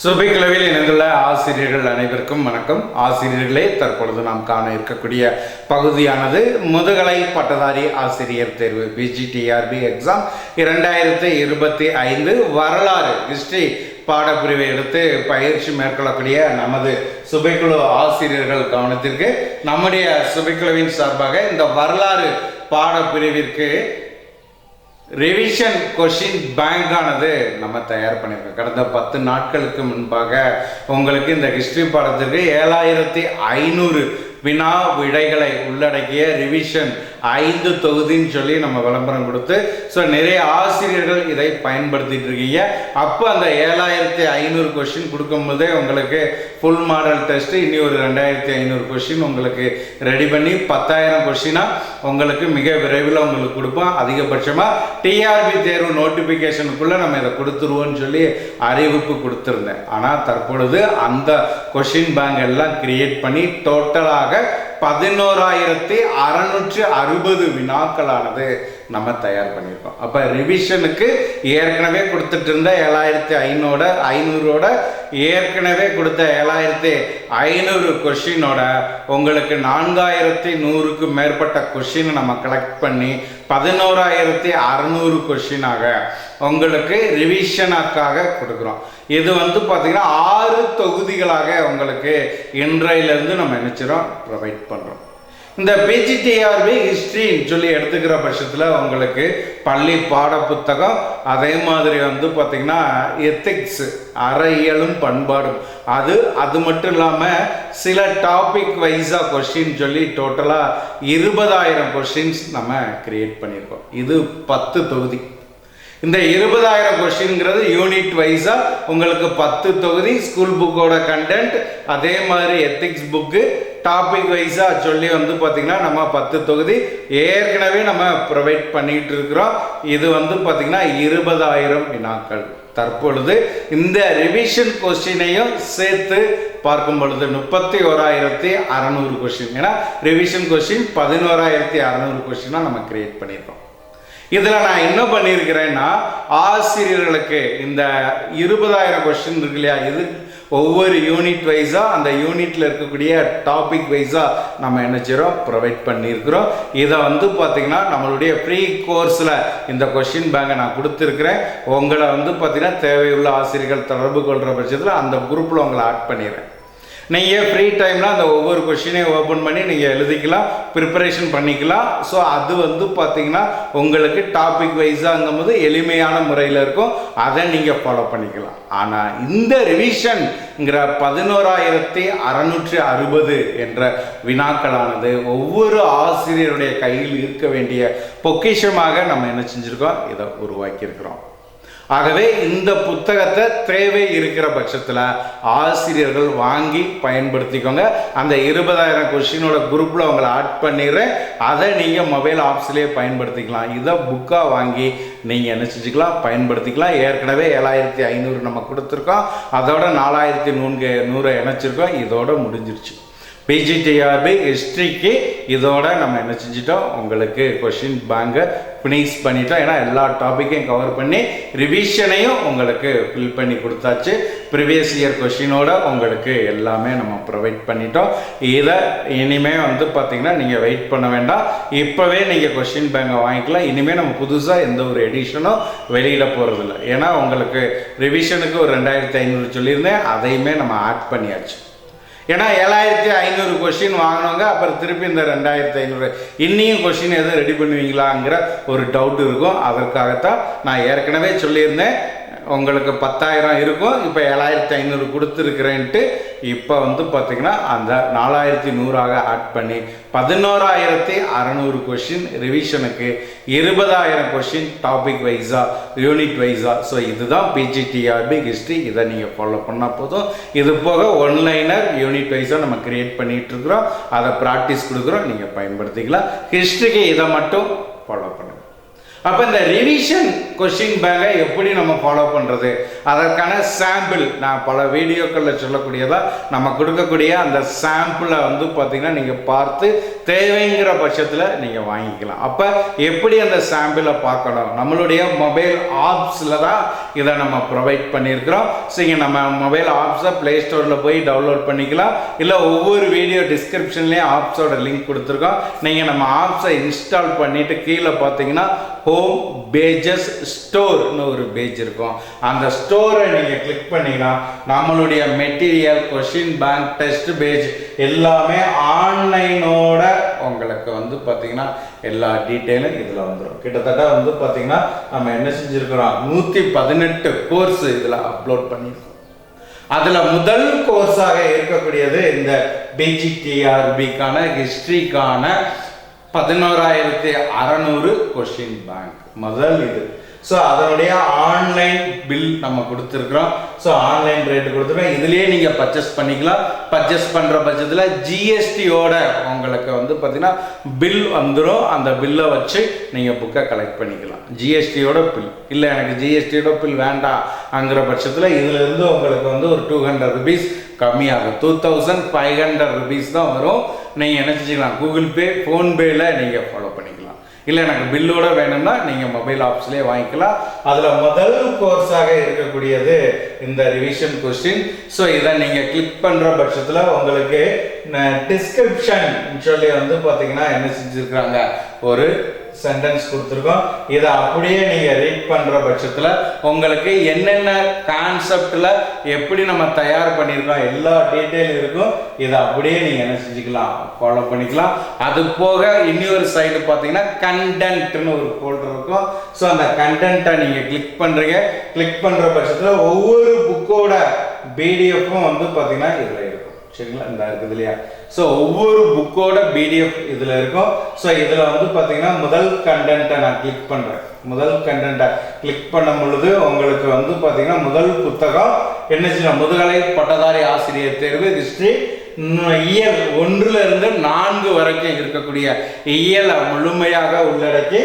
சுபைக்கிழவில் இணைந்துள்ள ஆசிரியர்கள் அனைவருக்கும் வணக்கம். ஆசிரியர்களே தற்பொழுது நாம் காண இருக்கக்கூடிய பகுதியானது முதுகலை பட்டதாரி ஆசிரியர் தேர்வு பிஜிடிஆர்பி எக்ஸாம் இரண்டாயிரத்தி இருபத்தி ஐந்து வரலாறு ஹிஸ்டரி பாடப்பிரிவை எடுத்து பயிற்சி மேற்கொள்ளக்கூடிய நமது சுபைக்குழு ஆசிரியர்கள் கவனத்திற்கு நம்முடைய சுபைக்குழுவின் சார்பாக இந்த வரலாறு பாடப்பிரிவிற்கு ரிவிஷன் கொஷின் பேங்கானது நம்ம தயார் பண்ணியிருக்கோம். கடந்த பத்து நாட்களுக்கு முன்பாக உங்களுக்கு இந்த ஹிஸ்ட்ரி பாடத்திற்கு ஏழாயிரத்தி ஐநூறு வினா விடைகளை உள்ளடக்கிய ரிவிஷன் ஐந்து தொகுதின்னு சொல்லி நம்ம விளம்பரம் கொடுத்து ஸோ நிறைய ஆசிரியர்கள் இதை பயன்படுத்திட்டு இருக்கீங்க. அப்போ அந்த ஏழாயிரத்தி ஐநூறு கொஷின் கொடுக்கும்போதே உங்களுக்கு ஃபுல் மாடல் டெஸ்ட் இனி ஒரு ரெண்டாயிரத்தி ஐநூறு கொஷின் உங்களுக்கு ரெடி பண்ணி பத்தாயிரம் கொஷினாக உங்களுக்கு மிக விரைவில் உங்களுக்கு கொடுப்போம். அதிகபட்சமாக டிஆர்பி தேர்வு நோட்டிஃபிகேஷனுக்குள்ளே நம்ம இதை கொடுத்துருவோம்னு சொல்லி அறிவிப்பு கொடுத்துருந்தேன். ஆனால் தற்பொழுது அந்த கொஷின் பேங்க் எல்லாம் கிரியேட் பண்ணி டோட்டலாக பதினோராயிரத்தி அறுநூற்றி அறுபது வினாக்களானது. நம்ம தயார் பண்ணியிருக்கோம். அப்போ ரிவிஷனுக்கு ஏற்கனவே கொடுத்துட்டு இருந்த ஏழாயிரத்தி ஐநூறு ஐநூறோட ஏற்கனவே கொடுத்த ஏழாயிரத்தி ஐநூறு கொஷினோட உங்களுக்கு நான்காயிரத்தி நூறுக்கு மேற்பட்ட கொஷினை நம்ம கலெக்ட் பண்ணி பதினோராயிரத்தி அறநூறு கொஷினாக உங்களுக்கு ரிவிஷனுக்காக கொடுக்குறோம். இது வந்து பார்த்திங்கன்னா ஆறு தொகுதிகளாக உங்களுக்கு இன்றையிலேருந்து நம்ம நினச்சிரோம் ப்ரொவைட் பண்ணுறோம் இந்த பிஜிடிஆர்பி ஹிஸ்ட்ரின்னு சொல்லி எடுத்துக்கிற பட்சத்தில் உங்களுக்கு பள்ளி பாட புத்தகம் அதே மாதிரி வந்து பார்த்திங்கன்னா எத்திக்ஸ் அறையியலும் பண்பாடும். அது அது மட்டும் இல்லாமல் சில டாபிக் வைஸாக கொஷின் சொல்லி டோட்டலாக இருபதாயிரம் கொஷின்ஸ் நம்ம கிரியேட் பண்ணியிருக்கோம். இது பத்து தொகுதி. இந்த இருபதாயிரம் கொஸ்டின்ங்கிறது யூனிட் வைஸாக உங்களுக்கு பத்து தொகுதி ஸ்கூல் புக்கோட கண்டென்ட் அதே மாதிரி எத்திக்ஸ் புக்கு டாபிக் வைஸாக சொல்லி வந்து பார்த்திங்கன்னா நம்ம பத்து தொகுதி ஏற்கனவே நம்ம ப்ரொவைட் பண்ணிகிட்டு இருக்கிறோம். இது வந்து பார்த்திங்கன்னா இருபதாயிரம் வினாக்கள். தற்பொழுது இந்த ரிவிஷன் கொஸ்டினையும் சேர்த்து பார்க்கும் பொழுது முப்பத்தி ஓராயிரத்தி அறநூறு கொஸ்டின் ஏன்னா ரிவிஷன் கொஸ்டின் பதினோராயிரத்தி அறநூறு கொஸ்டினாக நம்ம கிரியேட் பண்ணியிருக்கோம். இதில் நான் என்ன பண்ணியிருக்கிறேன்னா ஆசிரியர்களுக்கு இந்த இருபதாயிரம் கொஸ்டின் இருக்கு இல்லையா இது ஒவ்வொரு யூனிட் வைஸாக அந்த யூனிட்டில் இருக்கக்கூடிய டாபிக் வைஸாக நம்ம என்ன செய்கிறோம் ப்ரொவைட் பண்ணியிருக்கிறோம். இதை வந்து பார்த்திங்கன்னா நம்மளுடைய ப்ரீ கோர்ஸில் இந்த கொஷின் பேங்கை நான் கொடுத்துருக்குறேன். உங்களை வந்து பார்த்திங்கன்னா தேவையுள்ள ஆசிரியர்கள் தொடர்பு கொள்கிற பட்சத்தில் அந்த குரூப்பில் உங்களை ஆட் பண்ணிடுறேன். நீங்கள் ஃப்ரீ டைமில் அந்த ஒவ்வொரு கொஷினையும் ஓப்பன் பண்ணி நீங்கள் எழுதிக்கலாம் ப்ரிப்பரேஷன் பண்ணிக்கலாம். ஸோ அது வந்து பார்த்தீங்கன்னா உங்களுக்கு டாபிக் வைஸாகும் போது எளிமையான முறையில் இருக்கும். அதை நீங்கள் ஃபாலோ பண்ணிக்கலாம். ஆனால் இந்த ரிவிஷன்ங்கிற பதினோராயிரத்தி அறநூற்றி அறுபது என்ற வினாக்களானது ஒவ்வொரு ஆசிரியருடைய கையில் இருக்க வேண்டிய பொக்கிஷமாக நம்ம என்ன செஞ்சுருக்கோம்? இதை உருவாக்கியிருக்கிறோம். ஆகவே இந்த புத்தகத்தை தேவை இருக்கிற பட்சத்தில் ஆசிரியர்கள் வாங்கி பயன்படுத்திக்கோங்க. அந்த இருபதாயிரம் கொஷினோட குரூப்பில் உங்களை ஆட் பண்ணிடுறேன். அதை நீங்கள் மொபைல் ஆப்ஸ்லேயே பயன்படுத்திக்கலாம். இதை புக்காக வாங்கி நீங்கள் என்ன செஞ்சுக்கலாம் பயன்படுத்திக்கலாம். ஏற்கனவே ஏழாயிரத்தி ஐநூறு நம்ம கொடுத்துருக்கோம். அதோட நாலாயிரத்தி நூறு நூறை இணைச்சிருக்கோம். இதோட முடிஞ்சிருச்சு. பிஜிடிஆர்பி ஹிஸ்ட்ரிக்கு இதோட நம்ம என்ன செஞ்சிட்டோம்? உங்களுக்கு கொஷின் பேங்கை ஃபினிஷ் பண்ணிட்டோம். ஏன்னா எல்லா டாப்பிக்கையும் கவர் பண்ணி ரிவிஷனையும் உங்களுக்கு ஃபில் பண்ணி கொடுத்தாச்சு. ப்ரிவியஸ் இயர் கொஷினோட உங்களுக்கு எல்லாமே நம்ம ப்ரொவைட் பண்ணிட்டோம். இதை இனிமே வந்து பார்த்தீங்கன்னா நீங்கள் வெயிட் பண்ண வேண்டாம். இப்போவே நீங்கள் கொஷின் பேங்கை வாங்கிக்கலாம். இனிமேல் நம்ம புதுசாக எந்த ஒரு எடிஷனும் வெளியிட போகிறதில்ல ஏன்னா உங்களுக்கு ரிவிஷனுக்கு ஒரு ரெண்டாயிரத்தி ஐநூறு சொல்லியிருந்தேன். அதையுமே நம்ம ஆட் பண்ணியாச்சு. ஏன்னா ஏழாயிரத்தி ஐநூறு கொஷின் வாங்கினவங்க அப்புறம் திருப்பி இந்த ரெண்டாயிரத்தி ஐநூறு. இன்னியும் கொஷின் எதுவும் ரெடி பண்ணுவீங்களாங்கிற ஒரு டவுட் இருக்கும். அதற்காகத்தான் நான் ஏற்கனவே சொல்லியிருந்தேன். உங்களுக்கு பத்தாயிரம் இருக்கும். இப்போ ஏழாயிரத்தி ஐநூறு கொடுத்துருக்குறேன்ட்டு இப்போ வந்து பார்த்திங்கன்னா அந்த நாலாயிரத்தி நூறாக ஆட் பண்ணி பதினோராயிரத்தி அறநூறு கொஷின் ரிவிஷனுக்கு இருபதாயிரம் கொஷின் டாபிக் வைஸாக யூனிட் வைஸாக ஸோ இதுதான் பிஜிடிஆர்பி ஹிஸ்ட்ரி இதை நீங்கள் ஃபாலோ பண்ணால் போதும். இது போக ஒன்லைனர் யூனிட் வைஸாக நம்ம கிரியேட் பண்ணிகிட்ருக்குறோம் அதை ப்ராக்டிஸ் கொடுக்குறோம். நீங்கள் பயன்படுத்திக்கலாம். ஹிஸ்ட்ரிக்கு இதை மட்டும் ஃபாலோ பண்ணலாம் அப்போ இந்த ரிவிஷன் கொஷின் பேங்கை எப்படி நம்ம ஃபாலோ பண்ணுறது அதற்கான சாம்பிள் நான் பல வீடியோக்களில் சொல்லக்கூடியதா நம்ம கொடுக்கக்கூடிய அந்த சாம்பிளை வந்து பார்த்திங்கன்னா நீங்கள் பார்த்து தேவைங்கிற பட்சத்தில் நீங்கள் வாங்கிக்கலாம். அப்போ எப்படி அந்த சாம்பிளை பார்க்கணும்? நம்மளுடைய மொபைல் ஆப்ஸில் தான் இதை நம்ம ப்ரொவைட் பண்ணியிருக்கிறோம். சரிங்க நம்ம மொபைல் ஆப்ஸை ப்ளே ஸ்டோரில் போய் டவுன்லோட் பண்ணிக்கலாம். இல்லை ஒவ்வொரு வீடியோ டிஸ்கிரிப்ஷன்லேயும் ஆப்ஸோட லிங்க் கொடுத்துருக்கோம். நீங்கள் நம்ம ஆப்ஸை இன்ஸ்டால் பண்ணிவிட்டு கீழே பார்த்தீங்கன்னா ஹோம் பேஜஸ் ஸ்டோர்னு ஒரு பேஜ் இருக்கும். அந்த ஸ்டோரை நீங்கள் கிளிக் பண்ணிங்கன்னா நம்மளுடைய material question bank test page எல்லாமே ஆன்லைனோட உங்களுக்கு வந்து பார்த்தீங்கன்னா எல்லா டீட்டெயிலும் இதில் வந்துடும் கிட்டத்தட்ட வந்து பார்த்தீங்கன்னா நம்ம என்ன செஞ்சுருக்கிறோம்? நூற்றி பதினெட்டு கோர்ஸ் இதில் அப்லோட் பண்ணியிருக்கோம். அதில் முதல் கோர்ஸாக இருக்கக்கூடியது இந்த பிஜிடிஆர்பிக்கான ஹிஸ்ட்ரிக்கான பதினோராயிரத்தி அறநூறு கொஷின் பேங்க் முதல் இது. ஸோ அதனுடைய ஆன்லைன் பில் நம்ம கொடுத்துருக்குறோம். ஸோ ஆன்லைன் ரேட்டு கொடுத்துருக்கோம் இதுலேயே நீங்கள் பர்ச்சேஸ் பண்ணிக்கலாம். பர்ச்சேஸ் பண்ணுற பட்சத்தில் ஜிஎஸ்டியோட உங்களுக்கு வந்து பார்த்தீங்கன்னா பில் வந்துடும் அந்த பில்லை வச்சு நீங்கள் புக்கை கலெக்ட் பண்ணிக்கலாம். ஜிஎஸ்டியோட பில் இல்லை எனக்கு ஜிஎஸ்டியோட பில் வேண்டாம் அங்கிற பட்சத்தில் இதுலேருந்து உங்களுக்கு வந்து ஒரு டூ ஹண்ட்ரட் ருபீஸ் கம்மியாகும். Two thousand five hundred rupees தான் வரும். நீங்கள் என்ன செஞ்சுக்கலாம்? கூகுள் பே ஃபோன்பேயில் நீங்கள் ஃபாலோ பண்ணிக்கலாம். இல்லை எனக்கு பில்லோட வேணும்னா நீங்கள் மொபைல் ஆப்ஸ்லேயே வாங்கிக்கலாம். அதில் முதல் கோர்ஸாக இருக்கக்கூடியது இந்த ரிவிஷன் கொஸ்டின் ஸோ இதை நீங்கள் கிளிக் பண்ணுற பட்சத்தில் உங்களுக்கு டிஸ்கிரிப்ஷன் சொல்லி வந்து பார்த்தீங்கன்னா என்ன செஞ்சுருக்குறாங்க? ஒரு சென்டென்ஸ் கொடுத்துருக்கோம். இதை அப்படியே நீங்கள் ரீட் பண்ணுற பட்சத்தில் உங்களுக்கு என்னென்ன கான்செப்டில் எப்படி நம்ம தயார் பண்ணியிருக்கோம் எல்லா டீட்டெயில் இருக்கும். இதை அப்படியே நீங்கள் என்ன செஞ்சுக்கலாம் ஃபாலோ பண்ணிக்கலாம். அது போக இன்னொரு சைடு பார்த்தீங்கன்னா கண்டென்ட்னு ஒரு ஃபோல்டர் இருக்கும். ஸோ அந்த கண்டென்ட்டை நீங்கள் கிளிக் பண்ணுறீங்க கிளிக் பண்ணுற பட்சத்தில் ஒவ்வொரு புக்கோட பிடிஎஃப்பும் வந்து பார்த்தீங்கன்னா இதில் சரிங்களா இந்த இருக்குது இல்லையா? ஸோ ஒவ்வொரு புக்கோட பிடிஎஃப் இதில் இருக்கும் ஸோ இதில் வந்து பார்த்தீங்கன்னா முதல் கண்டென்ட்டை நான் கிளிக் பண்ணுறேன் முதல் கண்டென்ட்டை கிளிக் பண்ணும் பொழுது உங்களுக்கு வந்து பார்த்தீங்கன்னா முதல் புத்தகம் என்ன செய்யணும் முதுகலை பட்டதாரி ஆசிரியர் தேர்வு ஹிஸ்ட்ரி இயல் ஒன்றிலிருந்து நான்கு வரைக்கும் இருக்கக்கூடிய இயலை முழுமையாக உள்ளடக்கி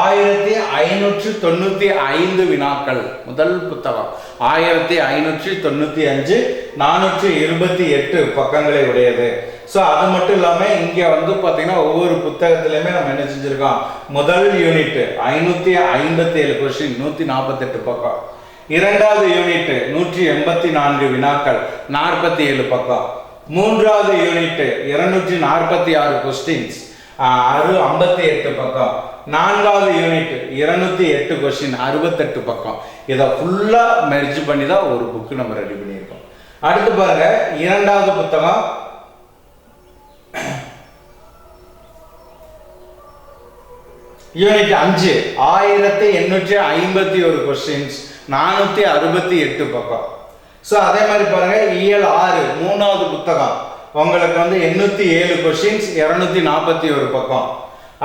ஆயிரத்தி ஐநூற்றி தொண்ணூற்றி ஐந்து வினாக்கள். முதல் புத்தகம். ஆயிரத்தி ஐநூற்றி தொண்ணூற்றி அஞ்சு நானூற்றி இருபத்தி எட்டு பக்கங்களை உடையது. ஸோ அது மட்டும் இல்லாமல் இங்கே வந்து பார்த்தீங்கன்னா ஒவ்வொரு புத்தகத்துலேயுமே நம்ம என்ன செஞ்சுருக்கோம்? முதல் யூனிட் ஐநூற்றி ஐம்பத்தி ஏழு கொஸ்டின் நூற்றி நாற்பத்தெட்டு பக்கம். இரண்டாவது யூனிட் நூற்றி எண்பத்தி நான்கு வினாக்கள் நாற்பத்தி ஏழு பக்கம். மூன்றாவது யூனிட் இருநூற்றி நாற்பத்தி ஆறு கொஸ்டின்ஸ் அறு ஐம்பத்தி எட்டு பக்கம். நான்காவது யூனிட் இருநூத்தி எட்டு கொஸ்டின் அறுபத்தெட்டு பக்கம். இதை ஃபுல்லாக மெர்ஜ் பண்ணி தான் ஒரு புக்கு நம்ம ரெடி பண்ணியிருக்கோம். அடுத்து பாருங்க இரண்டாவது புத்தகம். யூனிட் அஞ்சு ஆயிரத்தி எண்ணூற்றி ஐம்பத்தி ஒரு கொஸ்டின்ஸ் நானூற்றி அறுபத்தி எட்டு பக்கம். ஸோ அதே மாதிரி பாருங்கள் இயல் ஆறு மூணாவது புத்தகம். உங்களுக்கு வந்து எண்ணூற்றி ஏழு கொஸ்டின்ஸ் இரநூத்தி நாற்பத்தி ஒரு பக்கம்.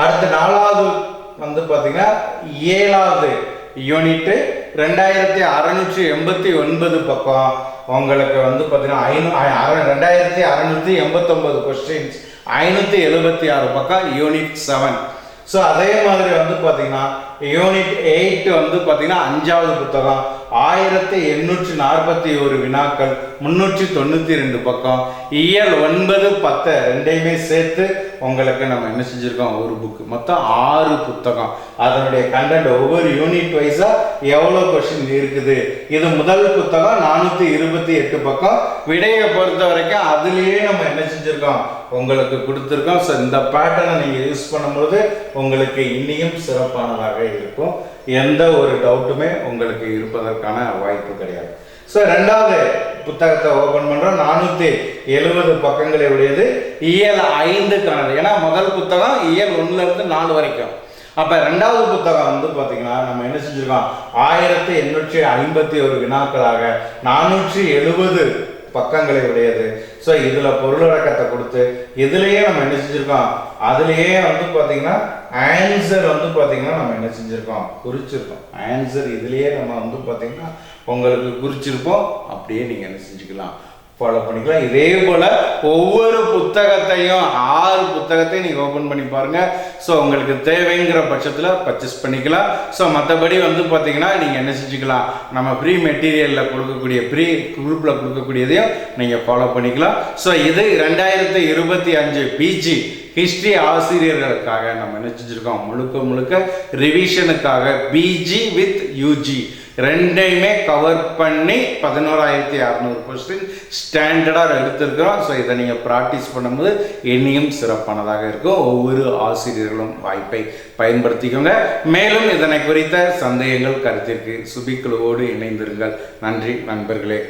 அடுத்து நாலாவது வந்து பார்த்தீங்கன்னா ஏழாவது யூனிட்டு ரெண்டாயிரத்தி அறநூற்றி எண்பத்தி ஒன்பது பக்கம். உங்களுக்கு வந்து பார்த்தீங்கன்னா ஐநூ ரெண்டாயிரத்தி அறநூற்றி எண்பத்தொம்பது கொஸ்டின்ஸ் ஐநூற்றி எழுபத்தி ஆறு பக்கம் யூனிட் செவன் ஸோ அதே மாதிரி வந்து பார்த்தீங்கன்னா யூனிட் எயிட் வந்து பார்த்தீங்கன்னா அஞ்சாவது புத்தகம். ஆயிரத்தி எண்ணூற்றி நாற்பத்தி ஒரு வினாக்கள் முன்னூற்றி தொண்ணூற்றி ரெண்டு பக்கம். இயல் ஒன்பது பத்து ரெண்டையுமே சேர்த்து உங்களுக்கு நம்ம என்ன செஞ்சுருக்கோம்? ஒரு புக்கு மொத்தம் ஆறு புத்தகம். அதனுடைய கண்டென்ட் ஒவ்வொரு யூனிட் வைஸாக எவ்வளோ கொஷின் இருக்குது? இது முதல் புத்தகம் நானூற்றி இருபத்தி எட்டு பக்கம். விடையை பொறுத்த வரைக்கும் அதுலேயே நம்ம என்ன செஞ்சுருக்கோம்? உங்களுக்கு கொடுத்துருக்கோம். ஸோ இந்த பேட்டர்னை நீங்கள் யூஸ் பண்ணும்போது உங்களுக்கு இன்னியும் சிறப்பானதாக இருக்கும். எந்த ஒரு டவுட்டுமே உங்களுக்கு இருப்பதற்கான வாய்ப்பு கிடையாது. ஸோ ரெண்டாவது புத்தகத்தை ஓபன் பண்ணுறோம் நானூற்றி எழுபது பக்கங்களை உடையது. இயல் ஐந்துக்கானது ஏன்னா முதல் புத்தகம் இயல் ஒன்றுலேருந்து நாலு வரைக்கும். அப்போ ரெண்டாவது புத்தகம் வந்து பார்த்தீங்கன்னா நம்ம என்ன செஞ்சுருக்கோம்? ஆயிரத்தி எண்ணூற்றி ஐம்பத்தி ஒரு வினாக்களாக நானூற்றி எழுபது பக்கங்களை உடையது ஸோ இதில் பொருளடக்கத்தை கொடுத்து இதுலேயே நம்ம என்ன செஞ்சுருக்கோம்? அதுலேயே வந்து பார்த்தீங்கன்னா ஆன்சர் வந்து பார்த்தீங்கன்னா நம்ம என்ன செஞ்சுருக்கோம்? குறிச்சிருக்கோம். ஆன்சர் இதுலேயே நம்ம வந்து பார்த்தீங்கன்னா உங்களுக்கு குறிச்சிருப்போம் அப்படியே நீங்கள் என்ன செஞ்சுக்கலாம். ஃபாலோ பண்ணிக்கலாம். இதே போல் ஒவ்வொரு புத்தகத்தையும் ஆறு புத்தகத்தையும் நீங்கள் ஓப்பன் பண்ணி பாருங்கள் ஸோ உங்களுக்கு தேவைங்கிற பட்சத்தில் பர்ச்சேஸ் பண்ணிக்கலாம். ஸோ மற்றபடி வந்து பார்த்தீங்கன்னா நீங்கள் என்ன செஞ்சுக்கலாம்? நம்ம ஃப்ரீ மெட்டீரியலில் கொடுக்கக்கூடிய ஃப்ரீ குரூப்பில் கொடுக்கக்கூடியதையும் நீங்கள் ஃபாலோ பண்ணிக்கலாம். ஸோ இது ரெண்டாயிரத்தி இருபத்தி அஞ்சு பிஜி ஹிஸ்ட்ரி ஆசிரியர்களுக்காக நம்ம என்ன செஞ்சுருக்கோம்? முழுக்க முழுக்க ரிவிஷனுக்காக பிஜி வித் யூஜி ரெண்டையுமே கவர் பண்ணி பதினோராயிரத்தி அறநூறு கொஸ்டின் ஸ்டாண்டர்டாக எடுத்திருக்கிறோம். ஸோ இதை நீங்கள் ப்ராக்டிஸ் பண்ணும்போது இனியும் சிறப்பானதாக இருக்கும். ஒவ்வொரு ஆசிரியர்களும் வாய்ப்பை பயன்படுத்திக்கோங்க. மேலும் இதனை குறித்த சந்தேகங்கள் கருத்திற்கு சுபிக்குழுவோடு இணைந்திருங்கள். நன்றி நண்பர்களே.